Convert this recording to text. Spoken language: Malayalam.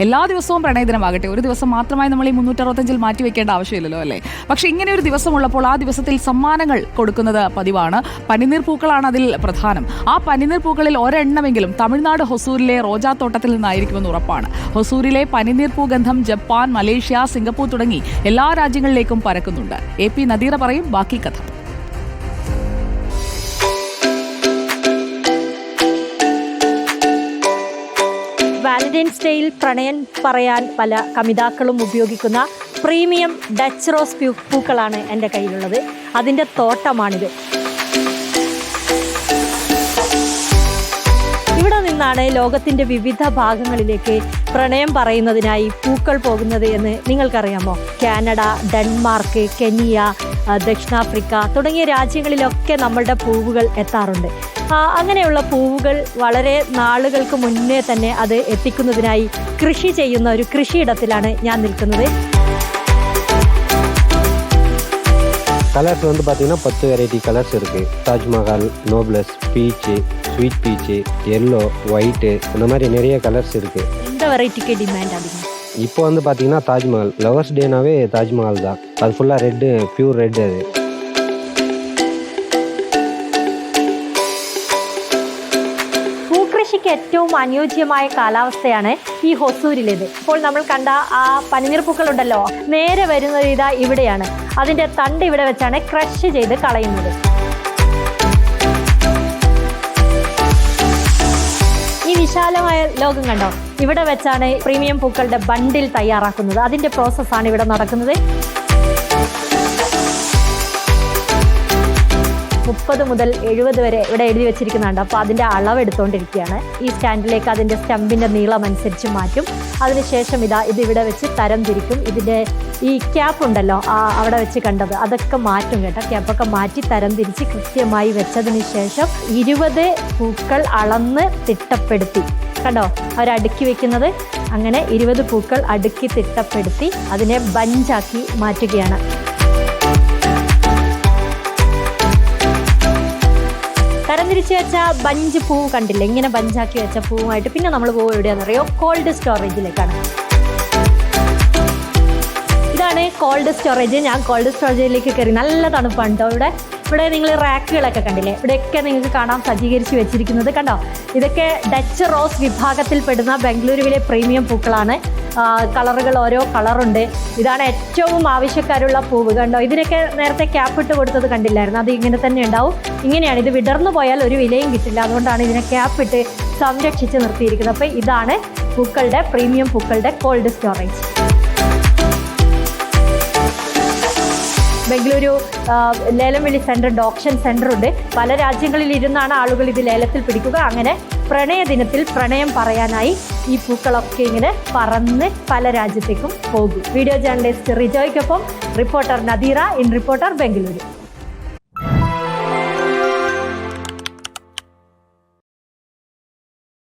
എല്ലാ ദിവസവും പ്രണയദിനമാകട്ടെ. ഒരു ദിവസം മാത്രമായി നമ്മൾ ഈ മുന്നൂറ്ററുപത്തഞ്ചിൽ മാറ്റി വെക്കേണ്ട ആവശ്യമില്ലല്ലോ അല്ലേ? പക്ഷേ ഇങ്ങനെ ഒരു ദിവസമുള്ളപ്പോൾ ആ ദിവസത്തിൽ സമ്മാനങ്ങൾ കൊടുക്കുന്നത് പതിവാണ്. പനിനീർ പൂക്കളാണ് അതിൽ പ്രധാനം. ആ പനിനീർ പൂക്കളിൽ ഒരെണ്ണമെങ്കിലും തമിഴ്നാട് ഹൊസൂരിലെ റോജാത്തോട്ടത്തിൽ നിന്നായിരിക്കുമെന്ന് ഉറപ്പാണ്. ഹൊസൂരിലെ പനിനീർ പൂഗന്ധം ജപ്പാൻ മലേഷ്യ സിംഗപ്പൂർ തുടങ്ങി എല്ലാ രാജ്യങ്ങളിലേക്കും പരക്കുന്നുണ്ട്. എ പി നദീറ പറയും ബാക്കി കഥ. വാലന്റൈൻസ് ഡേയിൽ പ്രണയം പറയാൻ പല കമിതാക്കളും ഉപയോഗിക്കുന്ന പ്രീമിയം ഡച്ച് റോസ് പൂക്കളാണ് എന്റെ കയ്യിലുള്ളത്. അതിന്റെ തോട്ടമാണിത്. ഇവിടെ നിന്നാണ് ലോകത്തിന്റെ വിവിധ ഭാഗങ്ങളിലേക്ക് പ്രണയം പറയുന്നതിനായി പൂക്കൾ പോകുന്നത് എന്ന് നിങ്ങൾക്കറിയാമോ? കാനഡ ഡെൻമാർക്ക് കെനിയ ദക്ഷിണാഫ്രിക്ക തുടങ്ങിയ രാജ്യങ്ങളിലൊക്കെ നമ്മളുടെ പൂവുകൾ എത്താറുണ്ട്. അങ്ങനെയുള്ള പൂവുകൾ വളരെ നാളുകൾക്ക് മുന്നേ തന്നെ അത് എത്തിക്കുന്നതിനായി കൃഷി ചെയ്യുന്ന ഒരു കൃഷിയിടത്തിലാണ് ഞാൻ നിൽക്കുന്നത് கலர்ஸ் வந்து பார்த்தீங்கன்னா பத்து வெரைட்டி கலர்ஸ் இருக்குது Taj Mahal நோப்லஸ் peach sweet peach yellow white இந்த மாதிரி நிறைய கலர்ஸ் இருக்குது എന്ത് വെറൈറ്റിക്ക് ഡിമാൻഡ് അതിന് இப்போ வந்து பார்த்தீங்கன்னா தாஜ்மஹால் லவர்ஸ் டேனாவே தாஜ்மஹால் தான் அது ஃபுல்லாக ரெட்டு பியூர் ரெட் அது ഭൂകൃഷിക്ക് ഏറ്റവും അനുയോജ്യമായ കാലാവസ്ഥയാണ് ഈ ഹൊസൂരിലേത്. ഇപ്പോൾ നമ്മൾ കണ്ട ആ പനിനീർ പൂക്കളുണ്ടല്ലോ നേരെ വരുന്നത് ഇതാ ഇവിടെയാണ്. അതിന്റെ തണ്ട് ഇവിടെ വെച്ചാണ് ക്രഷ് ചെയ്ത് കളയുന്നത്. ഈ വിശാലമായ ലോകം കണ്ടോ? ഇവിടെ വെച്ചാണ് പ്രീമിയം പൂക്കളുടെ ബണ്ടിൽ തയ്യാറാക്കുന്നത്. അതിന്റെ പ്രോസസ്സാണ് ഇവിടെ നടക്കുന്നത്. മുപ്പത് മുതൽ എഴുപത് വരെ ഇവിടെ എഴുതി വെച്ചിരിക്കുന്നുണ്ട്. അപ്പോൾ അതിന്റെ അളവ് എടുത്തുകൊണ്ടിരിക്കുകയാണ് ഈ സ്റ്റാൻഡിലേക്ക് അതിന്റെ സ്റ്റമ്പിന്റെ നീളം അനുസരിച്ച് മാറ്റും. അതിനുശേഷം ഇതാ ഇത് ഇവിടെ വെച്ച് തരം തിരിക്കും. ഇതിന്റെ ഈ ക്യാപ്പ് ഉണ്ടല്ലോ അവിടെ വെച്ച് കണ്ടത് അതൊക്കെ മാറ്റും കേട്ടോ. ക്യാപ്പൊക്കെ മാറ്റി തരം തിരിച്ച് കൃത്യമായി വെച്ചതിന് ശേഷം ഇരുപത് പൂക്കൾ അളന്ന് തിട്ടപ്പെടുത്തി. കണ്ടോ? അവരടുക്കി വെക്കുന്നത്? അങ്ങനെ ഇരുപത് പൂക്കൾ അടുക്കി തിട്ടപ്പെടുത്തി അതിനെ ബഞ്ചാക്കി മാറ്റുകയാണ്. തരംതിരിച്ച് വെച്ച ബഞ്ച് പൂ കണ്ടില്ല? ഇങ്ങനെ ബഞ്ചാക്കി വെച്ച പൂവുമായിട്ട് പിന്നെ നമ്മൾ പോകും എവിടെയാണെന്നറിയോ? കോൾഡ് സ്റ്റോറേജിലേക്കാണ് ഇതാണ് കോൾഡ് സ്റ്റോറേജ് ഞാൻ കോൾഡ് സ്റ്റോറേജിലേക്ക് കയറി നല്ല തണുപ്പാണ് കേട്ടോ ഇവിടെ. ഇവിടെ നിങ്ങൾ റാക്കുകളൊക്കെ കണ്ടില്ലേ? ഇവിടെയൊക്കെ നിങ്ങൾക്ക് കാണാൻ സജ്ജീകരിച്ച് വെച്ചിരിക്കുന്നത്. കണ്ടോ? ഇതൊക്കെ ഡച്ച് റോസ് വിഭാഗത്തിൽപ്പെടുന്ന ബംഗളൂരുവിലെ പ്രീമിയം പൂക്കളാണ്. കളറുകൾ ഓരോ കളറുണ്ട്. ഇതാണ് ഏറ്റവും ആവശ്യക്കാരുള്ള പൂവ്. കണ്ടോ? ഇതിനൊക്കെ നേരത്തെ ക്യാപ്പ് ഇട്ട് കൊടുത്തത് കണ്ടില്ലായിരുന്നു. അത് ഇങ്ങനെ തന്നെ ഉണ്ടാവും. ഇങ്ങനെയാണ്. ഇത് വിടർന്നു പോയാൽ ഒരു വിലയും കിട്ടില്ല. അതുകൊണ്ടാണ് ഇതിനെ ക്യാപ്പ് ഇട്ട് സംരക്ഷിച്ച് നിർത്തിയിരിക്കുന്നത്. അപ്പോൾ ഇതാണ് പൂക്കളുടെ പ്രീമിയം പൂക്കളുടെ കോൾഡ് സ്റ്റോറേജ് ബംഗളൂരു ഒരു ലേലം വിളി സെന്റർ ഡോക്ഷൻ സെന്റർ ഉണ്ട് പല രാജ്യങ്ങളിൽ ഇരുന്നാണ് ആളുകൾ ഇത് ലേലത്തിൽ പിടിക്കുക. അങ്ങനെ പ്രണയ ദിനത്തിൽ പ്രണയം പറയാനായി ഈ പൂക്കളൊക്കെ ഇങ്ങനെ പറന്ന് പല രാജ്യത്തേക്കും പോകും. Video journalist റിജോയ്ക്കൊപ്പം reporter Nadeera in reporter Bengaluru.